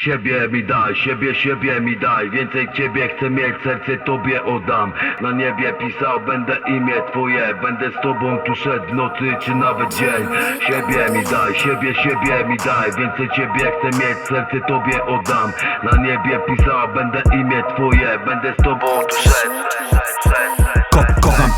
Siebie mi daj, siebie, siebie mi daj. Więcej ciebie chcę mieć, serce tobie oddam. Na niebie pisał, będę imię twoje. Będę z tobą tu szedł nocy czy nawet dzień. Siebie mi daj, siebie, siebie mi daj. Więcej ciebie chcę mieć, serce tobie oddam. Na niebie pisał, będę imię twoje. Będę z tobą tu szedł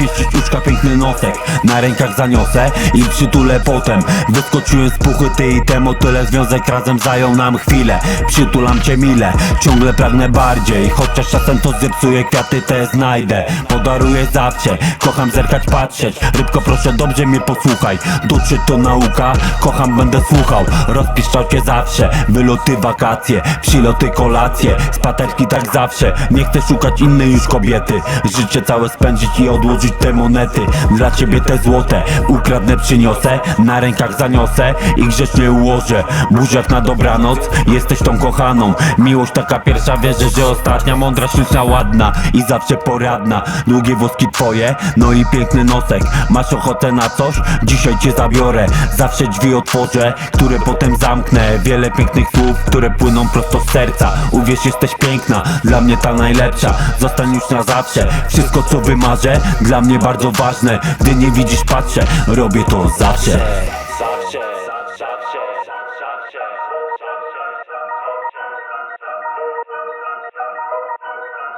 kocham pieścić uszka, piękny nosek. Na rękach zaniosę i przytulę potem. Wyskoczyłem z puchy, ty i te motyle Związek razem zajął nam chwilę. Przytulam cię mile, ciągle pragnę bardziej. Chociaż czasem to zepsuje, kwiaty te znajdę. Podaruję zawsze, kocham zerkać, patrzeć. Rybko proszę dobrze mnie posłuchaj. Duczy to nauka, kocham będę słuchał. Rozpiszczał cię zawsze, wyloty, wakacje Przyloty, kolacje, spaterki tak zawsze. Nie chcę szukać innej już kobiety. Życie całe spędzić i odłożyć te monety. Dla ciebie te złote, ukradnę przyniosę Na rękach zaniosę i grzecznie ułożę. Buziak na dobranoc, jesteś tą kochaną. Miłość taka pierwsza, wierzę, że ostatnia. Mądra, śliczna, ładna i zawsze poradna. Długie włoski twoje, no i piękny nosek. Masz ochotę na coś? Dzisiaj cię zabiorę. Zawsze drzwi otworzę, które potem zamknę. Wiele pięknych słów, które płyną prosto z serca. Uwierz, jesteś piękna, dla mnie ta najlepsza. Zostań już na zawsze, wszystko co wymarzę Dla mnie bardzo ważne, gdy nie widzisz patrzę Robię to zawsze.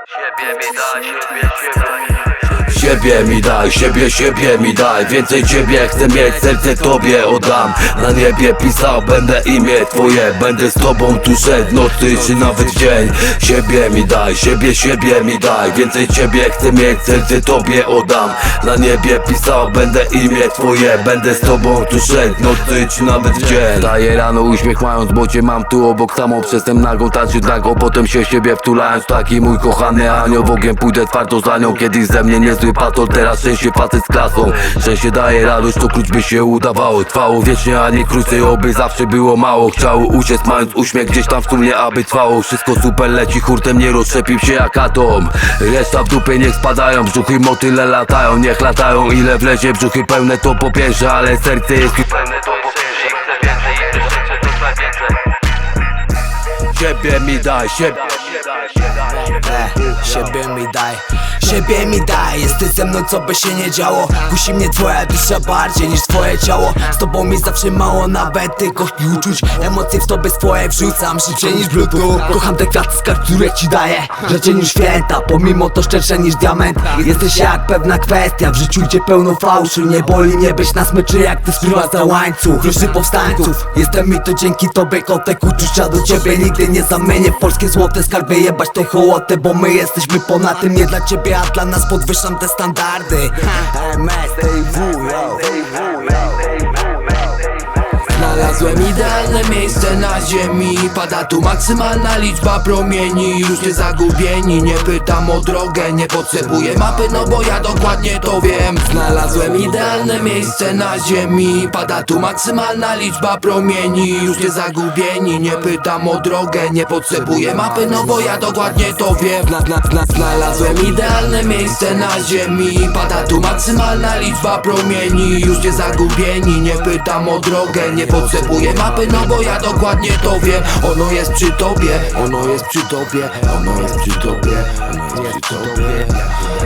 Siebie mi daj, siebie, siebie Siebie mi daj, siebie, siebie mi daj. Więcej ciebie chcę mieć, serce tobie oddam. Na niebie pisał, będę imię twoje. Będę z tobą tu szedł, nocy czy nawet dzień. Siebie mi daj, siebie, siebie mi daj. Więcej ciebie chcę mieć, serce tobie oddam. Na niebie pisał, będę imię twoje. Będę z tobą tu szedł, nocy czy nawet dzień. Daję rano uśmiech mając, bo cię mam tu obok Samo przestęp nagą tańczy nago Potem się siebie wtulając, taki mój kochany anioł. Bogiem pójdę twardo za nią, kiedyś ze mnie patol Teraz szczęście facet z klasą. Szczęście daje radość, to klucz by się udawało. Trwało wiecznie, a nie krócej, oby zawsze było mało. Chciało uciec, mając uśmiech gdzieś tam w sumie, aby trwało. Wszystko super leci, hurtem nie rozszczepił się jak atom. Reszta w dupie niech spadają, brzuchy motyle latają. Niech latają, ile wlezie, brzuchy pełne to po pierwsze Ale serce jest pełne to po pierwsze Chcę więcej, ile szczęście to więcej. Siebie mi daj, siebie siebie mi daj, siebie mi daj. Jesteś ze mną co by się nie działo. Kusi mnie twoja dusza bardziej niż twoje ciało. Z tobą mi zawsze mało nawet tylko uczuć. Emocje w tobie swoje wrzucam szybciej niż bluetooth. Kocham te kwiaty skarb, które ci daję. Rzeczy niż święta, pomimo to szczersze niż diament. Jesteś jak pewna kwestia, w życiu gdzie pełno fałszu. Nie boli mnie być na smyczy jak ty sprowadza łańcuch. Kruszy powstańców, jestem mi to dzięki tobie Kotek uczucia do ciebie. Nigdy nie zamienię polskie złote skarby Jebać te hołoty, bo my jesteśmy ponad tym Nie dla ciebie, a dla nas podwyższam te standardy. Yo. Znalazłem idealne miejsce na ziemi. Pada tu maksymalna liczba promieni. Już nie zagubieni, nie pytam o drogę Nie potrzebuję mapy, no bo ja dokładnie to wiem. Znalazłem idealne miejsce na ziemi. Pada tu maksymalna liczba promieni. Już nie zagubieni, nie pytam o drogę Nie potrzebuję mapy, no bo ja dokładnie to wiem. Zna, zna, zna, Znalazłem idealne miejsce na ziemi. Pada tu maksymalna liczba promieni. Już nie zagubieni, nie pytam o drogę Nie potrzebuję mapy, no bo ja dokładnie to wiem. Ono jest przy tobie, ono jest przy tobie Ono jest przy tobie, ono jest przy tobie.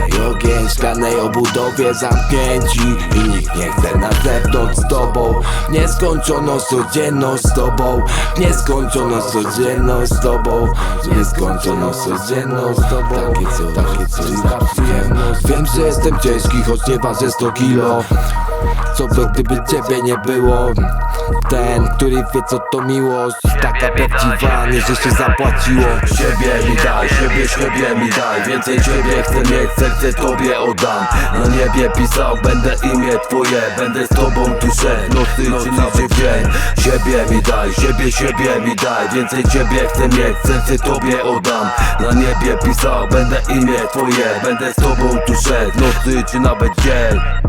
I ogień w obudowie zamknięci I nikt nie chce na zewnątrz z tobą. Nieskończoność codzienność z tobą Nieskończoność codzienność z tobą. Nieskończoność codzienność z tobą. Takie co, takie co przyjemność Wiem, że jestem ciężki, choć nie ważę 100 kilo Co by gdyby ciebie nie było? Ten, który wie co to miłość. Taka prawdziwa, nie że się zapłaciło. Siebie mi daj, siebie, siebie mi daj. Więcej ciebie chcę mieć, serce tobie oddam. Na niebie pisał, będę imię twoje. Będę z tobą tu szedł, nocy czy nawet dzień. Siebie mi daj, siebie, siebie mi daj. Więcej ciebie chcę mieć, serce tobie oddam. Na niebie pisał, będę imię twoje. Będę z tobą tu szedł, nocy czy nawet dzień